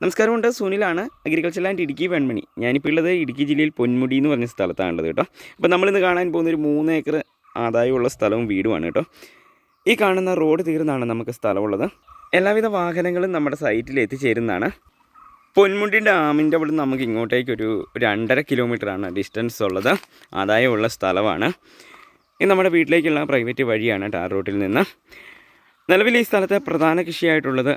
നമസ്കാരമുണ്ട് സുനിലാണ് agriculture land Idukki Venmani. ഞാനിപ്പോൾ ഉള്ളത് ഇടുക്കി ജില്ലയിൽ പൊന്മുടി എന്ന് പറഞ്ഞ സ്ഥലത്താണുള്ളത് കേട്ടോ. അപ്പോൾ നമ്മളിന്ന് കാണാൻ പോകുന്ന ഒരു മൂന്ന് ഏക്കർ ആദായമുള്ള സ്ഥലവും വീടുമാണ് കേട്ടോ. ഈ കാണുന്ന റോഡ് തീർന്നാണ് നമുക്ക് സ്ഥലമുള്ളത്. എല്ലാവിധ വാഹനങ്ങളും നമ്മുടെ സൈറ്റിൽ എത്തിച്ചേരുന്നതാണ്. പൊന്മുടി ഡാമിന്റെ അവിടെ നമുക്ക് ഇങ്ങോട്ടേക്ക് ഒരു രണ്ടര കിലോമീറ്ററാണ് ഡിസ്റ്റൻസ് ഉള്ളത്. ആദായമുള്ള സ്ഥലമാണ്. ഇത് നമ്മുടെ വീട്ടിലേക്കുള്ള പ്രൈവറ്റ് വഴിയാണ് ടാർ റോഡിൽ നിന്ന്. നിലവിൽ ഈ സ്ഥലത്തെ പ്രധാന കൃഷിയായിട്ടുള്ളത്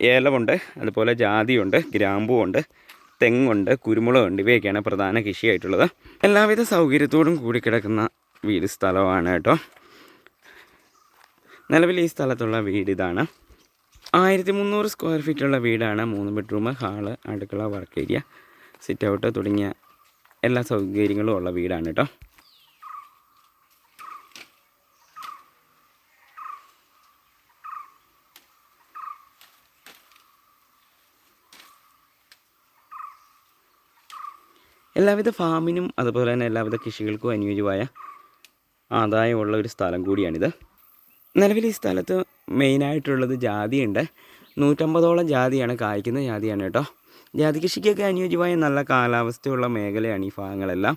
ഏലമുണ്ട് അതുപോലെ ജാതിയുണ്ട് ഗ്രാമ്പുണ്ട് തെങ്ങുണ്ട് കുരുമുളകുണ്ട്. ഇവയൊക്കെയാണ് പ്രധാന കൃഷിയായിട്ടുള്ളത്. എല്ലാവിധ സൗകര്യത്തോടും കൂടി കിടക്കുന്ന വീട് സ്ഥലമാണ് കേട്ടോ. നിലവിൽ ഈ സ്ഥലത്തുള്ള വീട് ഇതാണ്. ആയിരത്തി മുന്നൂറ് സ്ക്വയർ ഫീറ്റുള്ള വീടാണ് മൂന്ന് ബെഡ്റൂം ഹാൾ അടുക്കള വർക്ക് ഏരിയ സിറ്റ് ഔട്ട് തുടങ്ങിയ എല്ലാ സൗകര്യങ്ങളും ഉള്ള വീടാണ് കേട്ടോ. എല്ലാവിധ ഫാമിനും അതുപോലെ തന്നെ എല്ലാവിധ കൃഷികൾക്കും അനുയോജ്യമായ ആദായമുള്ള ഒരു സ്ഥലം കൂടിയാണിത്. നിലവിൽ ഈ സ്ഥലത്ത് മെയിനായിട്ടുള്ളത് ജാതിയുണ്ട്. നൂറ്റമ്പതോളം ജാതിയാണ് കായ്ക്കുന്ന ജാതിയാണ് കേട്ടോ. ജാതി കൃഷിക്കൊക്കെ അനുയോജ്യമായ നല്ല കാലാവസ്ഥയുള്ള മേഖലയാണ് ഈ ഭാഗങ്ങളെല്ലാം.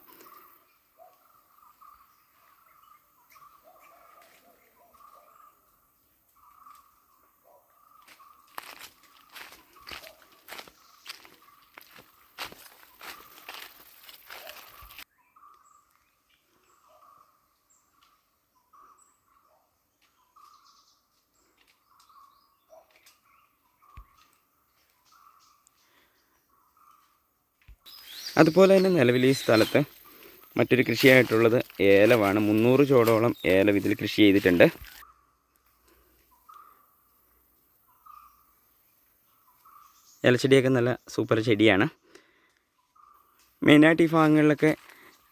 അതുപോലെ തന്നെ നിലവിൽ ഈ സ്ഥലത്ത് മറ്റൊരു കൃഷിയായിട്ടുള്ളത് ഏലമാണ് മുന്നൂറ് ചോടോളം ഏലം ഇതിൽ കൃഷി ചെയ്തിട്ടുണ്ട്. ഏലച്ചെടിയൊക്കെ നല്ല സൂപ്പർ ചെടിയാണ്. മെയിനായിട്ട് ഈ ഭാഗങ്ങളിലൊക്കെ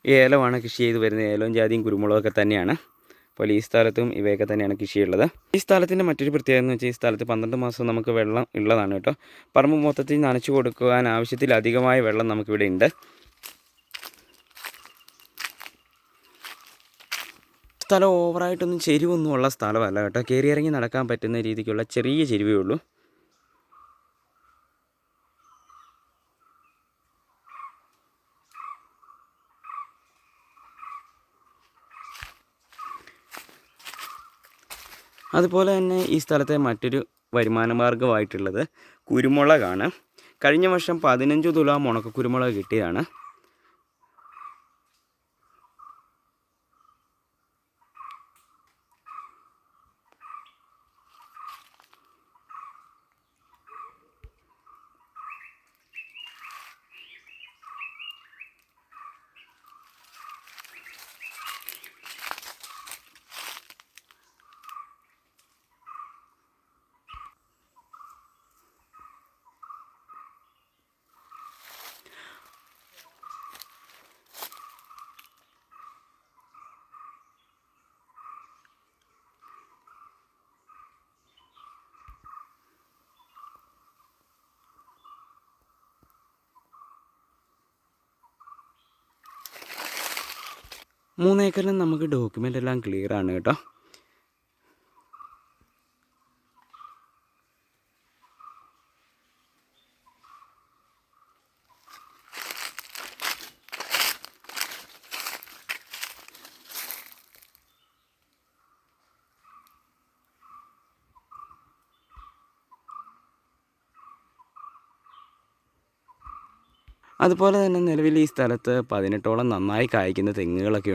ഏലമാണ് കൃഷി ചെയ്ത് വരുന്നത്. ഏലവും ജാതിയും കുരുമുളകൊക്കെ തന്നെയാണ്. അപ്പോൾ ഈ സ്ഥലത്തും ഇവയൊക്കെ തന്നെയാണ് കൃഷിയുള്ളത്. ഈ സ്ഥലത്തിന്റെ മറ്റൊരു പ്രത്യേകത എന്ന് വെച്ചാൽ ഈ സ്ഥലത്ത് പന്ത്രണ്ട് മാസം നമുക്ക് വെള്ളം ഉള്ളതാണ് കേട്ടോ. പറമ്പ് മൊത്തത്തിൽ നനച്ചു കൊടുക്കുവാൻ ആവശ്യത്തിലധികമായ വെള്ളം നമുക്കിവിടെ ഉണ്ട്. സ്ഥലം ഓവറായിട്ടൊന്നും ചെരിവൊന്നും ഉള്ള സ്ഥലമല്ല കേട്ടോ. കയറി ഇറങ്ങി നടക്കാൻ പറ്റുന്ന രീതിക്കുള്ള ചെറിയ ചെരുവേ ഉള്ളൂ. അതുപോലെ തന്നെ ഈ സ്ഥലത്തെ മറ്റൊരു വരുമാന മാർഗമായിട്ടുള്ളത് കുരുമുളകാണ്. കഴിഞ്ഞ വർഷം പതിനഞ്ച് തുലാം ഉണക്ക കുരുമുളക് കിട്ടിയതാണ്. മൂന്ന് ഏക്കറിലും നമുക്ക് ഡോക്യുമെന്റ് എല്ലാം ക്ലിയർ ആണ് കേട്ടോ. അതുപോലെ തന്നെ നിലവിൽ ഈ സ്ഥലത്ത് പതിനെട്ടോളം നന്നായി കായ്ക്കുന്ന തെങ്ങുകളൊക്കെ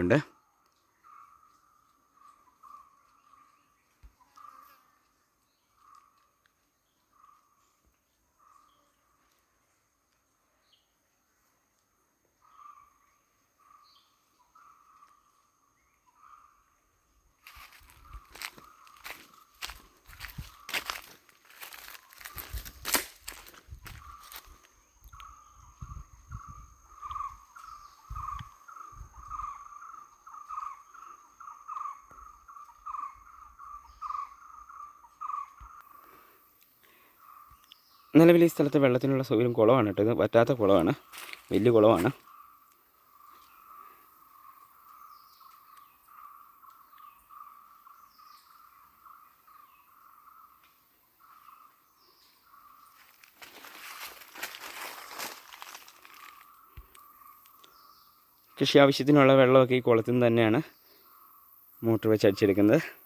നിലവിൽ ഈ സ്ഥലത്ത് വെള്ളത്തിനുള്ള സൗകര്യം കുളമാണ് കേട്ടോ. ഇത് കുളമാണ്. വലിയ കുളമാണ്. കൃഷി ആവശ്യത്തിനുള്ള വെള്ളമൊക്കെ ഈ കുളത്തിൽ നിന്ന് തന്നെയാണ് മോട്ടോർ വെച്ച് അടിച്ചെടുക്കുന്നത്.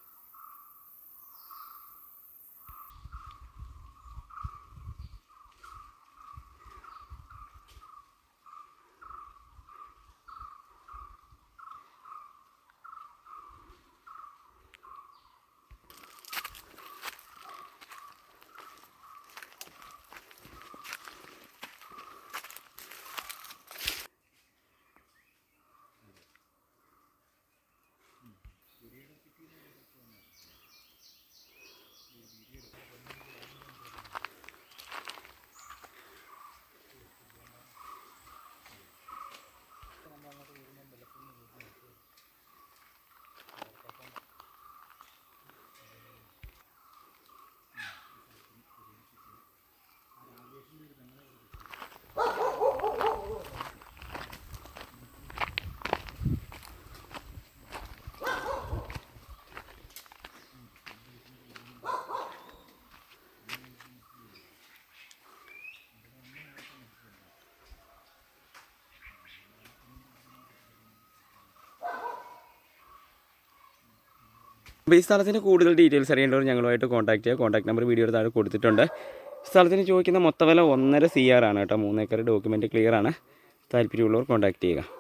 അപ്പോൾ ഈ സ്ഥലത്തിന്റെ കൂടുതൽ ഡീറ്റെയിൽസ് അറിയേണ്ടവർ ഞങ്ങളുമായിട്ട് കോൺടാക്ട് ചെയ്യുക. കോൺടാക്ട് നമ്പർ വീഡിയോയുടെ താഴെ കൊടുത്തിട്ടുണ്ട്. സ്ഥലത്തിന് ചോദിക്കുന്ന മൊത്തവില ഒന്നര സി ആർ ആണ് കേട്ടോ. മൂന്നേക്കർ ഡോക്യുമെന്റ് ക്ലിയർ ആണ്. താല്പര്യമുള്ളവർ കോൺടാക്ട് ചെയ്യുക.